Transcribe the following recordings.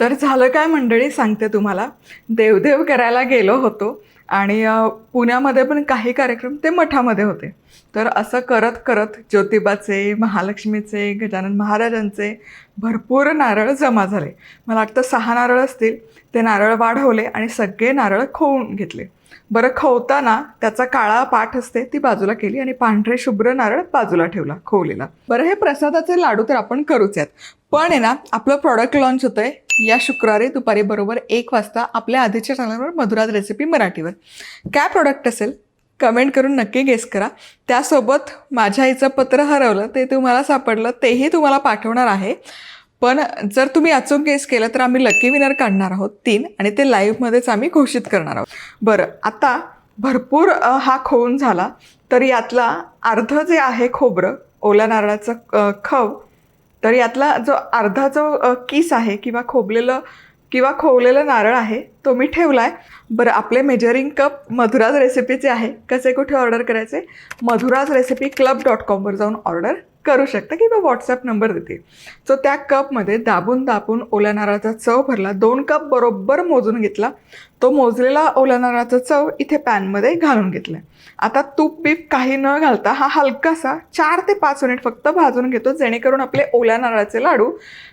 तर झालं काय मंडळी? सांगते तुम्हाला. देवदेव करायला गेलो होतो आणि पुण्यामध्ये पण काही कार्यक्रम ते मठामध्ये होते. तर असं करत करत ज्योतिबाचे महालक्ष्मीचे गजानन महाराजांचे भरपूर नारळ जमा झाले. मला वाटतं सहा नारळ असतील. ते नारळ वाढवले आणि सगळे नारळ खोवून घेतले. बरं खवताना त्याचा काळा पाठ असते ती बाजूला केली आणि पांढरे शुभ्र नारळ बाजूला ठेवला खवलेला. बरं हे प्रसादाचे लाडू तर आपण करूच यात. पण आहे ना आपलं प्रॉडक्ट लॉन्च होतंय. या शुक्रवारी दुपारी बरोबर एक वाजता आपल्या आधीच्या चॅनलवर मधुराज रेसिपी मराठीवर. काय प्रॉडक्ट असेल कमेंट करून नक्की गेस करा. त्यासोबत माझ्या आईचं पत्र हरवलं ते तुम्हाला सापडलं तेही तुम्हाला पाठवणार आहे. पण जर तुम्ही अचूक गेस केलं तर आम्ही लकी विनर काढणार आहोत तीन आणि ते लाईव्हमध्येच आम्ही घोषित करणार आहोत. बरं आता भरपूर हा खोवून झाला तर यातला अर्ध जे आहे खोबरं ओल्या नारळाचं खव तर यातला जो अर्धा जो किस आहे किंवा खोबलेलं किंवा खोवलेलं नारळ आहे तो मी ठेवला आहे बरं आपले मेजरिंग कप मधुराज रेसिपीचे आहे. कसे कुठे ऑर्डर करायचे? मधुराज रेसिपी क्लब डॉट कॉमवर जाऊन ऑर्डर करू शकता किंवा व्हॉट्सअप नंबर देते. सो त्या कपमध्ये दाबून दाबून ओल्या नारळाचा चव भरला. दोन कप बरोबर मोजून घेतला. तो मोजलेला ओल्या नारळाचा चव इथे पॅनमध्ये घालून घेतला. आता तूप बीप काही न घालता हा हलकासा चार ते पाच मिनिट फक्त भाजून घेतो जेणेकरून आपले ओल्या नारळाचे लाडू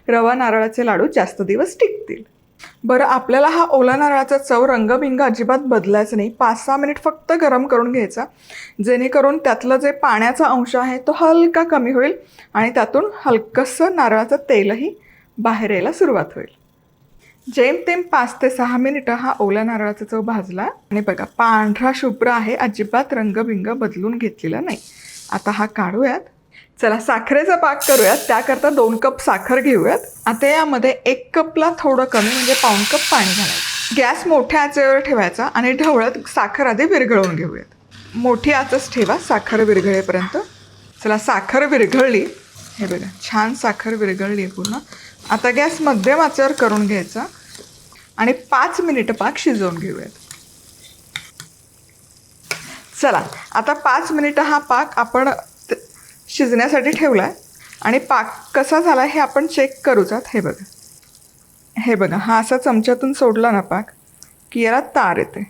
रवा नारळाचे लाडू जास्त दिवस टिकतील. बरं आपल्याला हा ओला नारळाचा चव रंगबिंग अजिबात बदलायचा नाही. पाच सहा मिनिट फक्त गरम करून घ्यायचा. जेणेकरून त्यातलं जे पाण्याचा अंश आहे तो हलका कमी होईल आणि त्यातून हलकंसं नारळाचं तेलही बाहेर यायला सुरुवात होईल. जेमतेम पाच ते सहा मिनिटं हा ओल्या नारळाचा चव भाजला. आणि बघा पांढरा शुभ्र आहे अजिबात रंगबिंग बदलून घेतलेला नाही. आता हा काढूयात. चला साखरेचा पाक करूयात. त्याकरता दोन कप साखर घेऊयात. आता यामध्ये एक कपला थोडं कमी म्हणजे पाऊण कप पाणी घालायचं. गॅस मोठ्या आचेवर ठेवायचा आणि ढवळत साखर आधी विरघळवून घेऊयात. मोठी आचच ठेवा साखर विरघळेपर्यंत. चला साखर विरघळली. हे बघा छान साखर विरघळली आहे पूर्ण. आता गॅस मध्यम आचेवर करून घ्यायचा आणि पाच मिनिटं पाक शिजवून घेऊयात. चला आता पाच मिनिटं हा पाक आपण शिजण्यासाठी ठेवला आहे आणि पाक कसा झाला हे आपण चेक करूच आत. हे बघा. हे बघा हा असा चमच्यातून सोडला ना पाक की याला तार येते.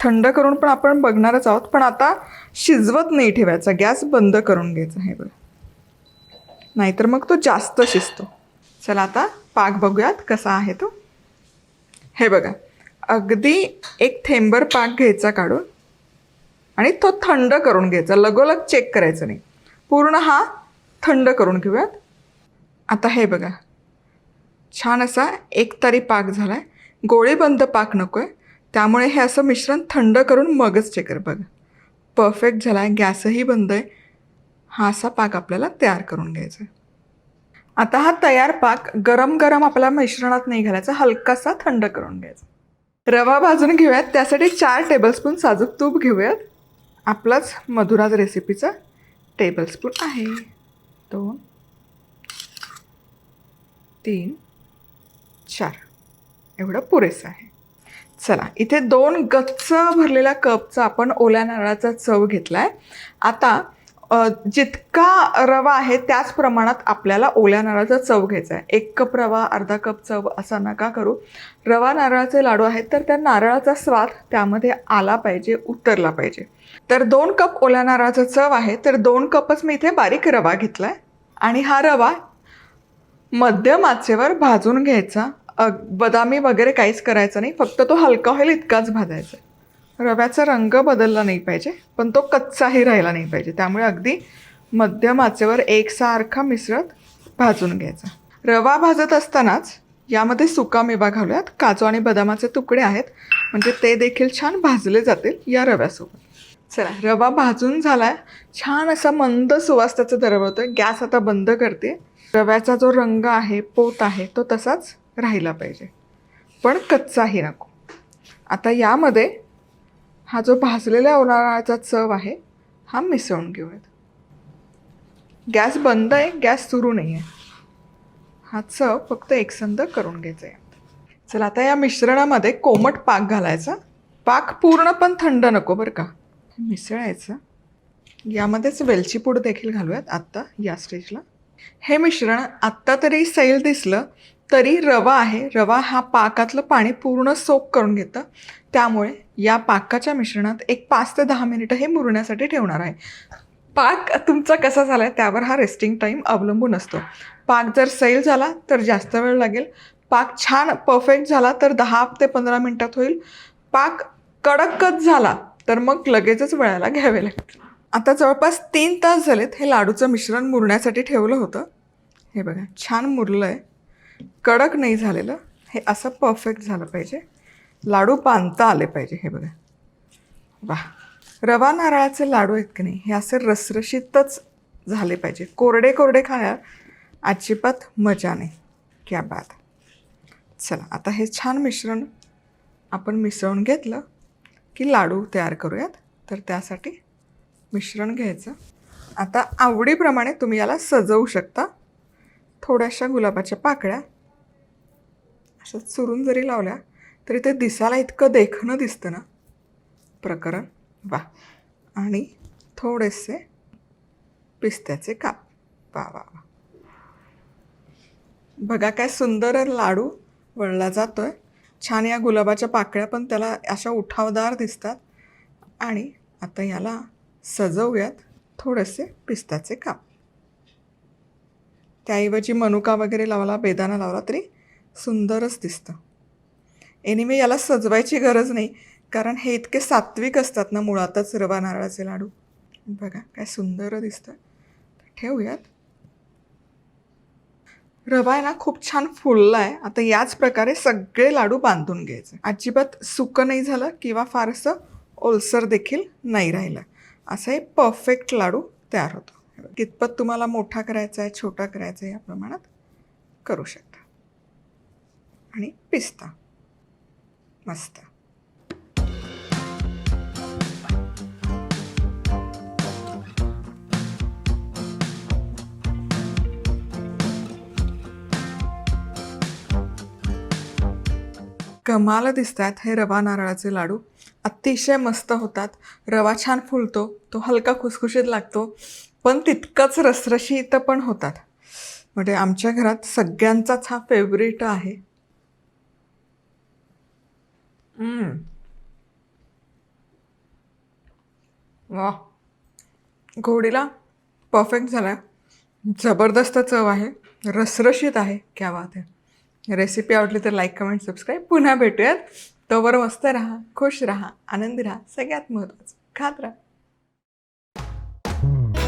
थंड करून पण आपण बघणारच आहोत पण आता शिजवत नाही ठेवायचा गॅस बंद करून घ्यायचा हे बघा. नाहीतर मग तो जास्त शिजतो. चला आता पाक बघूयात कसा आहे तो. हे बघा अगदी एक थेंबर पाक घ्यायचा काढून आणि तो थंड करून घ्यायचा. लगोलग चेक करायचं नाही. पूर्ण हा थंड करून घेऊयात. आता हे बघा. छान असा एक तरी पाक झाला आहे गोळीबंद पाक नको आहे त्यामुळे हे असं मिश्रण थंड करून मगच चेक कर बघा. परफेक्ट झाला आहे गॅसही बंद आहे. हा असा पाक आपल्याला तयार करून घ्यायचा आहे. आता हा तयार पाक गरम गरम आपल्या मिश्रणात नाही घालायचा. हलकासा थंड करून घ्यायचा. रवा भाजून घेऊयात. त्यासाठी चार टेबलस्पून साजूक तूप घेऊयात. आपलाच मधुराज रेसिपीचा टेबलस्पून आहे. दोन तीन चार. एवढं पुरेसं आहे. चला इथे दोन गच्च भरलेल्या कपचा आपण ओल्या नारळाचा चव घेतला आहे आता जितका रवा आहे त्याच प्रमाणात आपल्याला ओल्या नारळाचा चव घ्यायचा आहे. एक कप रवा अर्धा कप चव असा नका करू. रवा नारळाचे लाडू आहेत तर त्या नारळाचा स्वाद त्यामध्ये आला पाहिजे उतरला पाहिजे. तर दोन कप ओल्या नारळाचा चव आहे तर दोन कपच मी इथे बारीक रवा घेतला आहे आणि हा रवा मध्यम आचेवर भाजून घ्यायचा. बदामी वगैरे काहीच करायचं नाही फक्त तो हलका होईल इतकाच भाजायचा रव्याचा रंग बदलला नाही पाहिजे पण तो कच्चाही राहिला नाही पाहिजे. त्यामुळे अगदी मध्यम आचेवर एकसारखा मिसळत भाजून घ्यायचा. रवा भाजत असतानाच यामध्ये सुका मेवा घालूयात. काजू आणि बदामाचे तुकडे आहेत म्हणजे ते देखील छान भाजले जातील या रव्यासोबत. चला रवा भाजून झालाय. छान असा मंद सुवास त्याचा दरवळतोय गॅस आता बंद करते. रव्याचा जो रंग आहे पोत आहे तो तसाच राहिला पाहिजे. पण कच्चाही नको. आता यामध्ये हा जो भाजलेल्या ओलाळाचा चव आहे हा मिसळून घेऊयात. गॅस बंद आहे गॅस सुरू नाही आहे हा चव फक्त एकसंध करून घ्यायचा आहे. चला आता या मिश्रणामध्ये कोमट पाक घालायचा. पाक पूर्ण पण थंड नको बरं का. मिसळायचं. यामध्येच वेलची पूड देखील घालूयात आत्ता या स्टेजला हे मिश्रण आत्ता तरी सैल दिसलं तरी रवा आहे. रवा हा पाकातलं पाणी पूर्ण सोक करून घेतं. त्यामुळे या पाकाच्या मिश्रणात एक पाच ते दहा मिनिटं हे मुरण्यासाठी ठेवणार आहे. पाक तुमचा कसा झाला आहे त्यावर हा रेस्टिंग टाईम अवलंबून असतो. पाक जर सैल झाला तर जास्त वेळ लागेल. पाक छान परफेक्ट झाला तर दहा ते पंधरा मिनटात होईल. पाक कडकच झाला तर मग लगेचच वेळाला घ्यावे लागतील. आता जवळपास तीन तास झालेत हे लाडूचं मिश्रण मुरण्यासाठी ठेवलं होतं. हे बघा छान मुरलं आहे कडक नाही झालेलं. हे असं परफेक्ट झालं पाहिजे. लाडू बांधता आले पाहिजे हे बघा. वा रवा नारळाचे लाडू आहेत की नाही? हे असे रसरशीतच झाले पाहिजे. कोरडे कोरडे खाण्यात अजिबात मजा नाही. क्या बात. चला आता हे छान मिश्रण आपण मिसळून घेतलं की लाडू तयार करूयात. तर त्यासाठी मिश्रण घ्यायचं. आता आवडीप्रमाणे तुम्ही याला सजवू शकता. थोड्याशा गुलाबाच्या पाकळ्या अशा चुरून जरी लावल्या तरी ते दिसायला इतकं देखणं दिसतं ना. प्रकरण वा. आणि थोडेसे पिस्त्याचे काप. वा वा वा. बघा काय सुंदर लाडू वळला जातोय. छान या गुलाबाच्या पाकळ्या पण त्याला अशा उठावदार दिसतात. आणि आता याला सजवूयात थोडेसे पिस्त्याचे काप. त्याऐवजी मनुका वगैरे लावला बेदाना लावला तरी सुंदरच दिसतं. एनिवे याला सजवायची गरज नाही. कारण हे इतके सात्विक असतात ना मुळातच रवा नारळाचे लाडू. बघा काय सुंदर दिसतं. ठेवूयात. रवा आहे ना खूप छान फुलला आहे आता याच प्रकारे सगळे लाडू बांधून घ्यायचे. अजिबात सुकं नाही झालं किंवा फारसं ओलसर देखील नाही राहिलं. असं हे परफेक्ट लाडू तयार होतो. कितपत तुम्हाला मोठा करायचा आहे छोटा करायचा आहे या प्रमाणात करू शकता. आणि पिस्ता. मस्त. कमाल दिसतात हे रवा नारळाचे लाडू. अतिशय मस्त होतात. रवा छान फुलतो तो हलका खुसखुशीत लागतो. पण तितकंच रसरशीत पण होतात. म्हणजे आमच्या घरात सगळ्यांचाच हा फेवरेट आहे. वा घोडीला परफेक्ट झाला. जबरदस्त चव आहे. रसरशीत आहे. क्या बात आहे रेसिपी आवडली तर लाईक कमेंट सबस्क्राईब पुन्हा भेटूयात. तोवर मस्त राहा खुश राहा आनंदी राहा. सगळ्यात महत्त्वाचं खात राहा.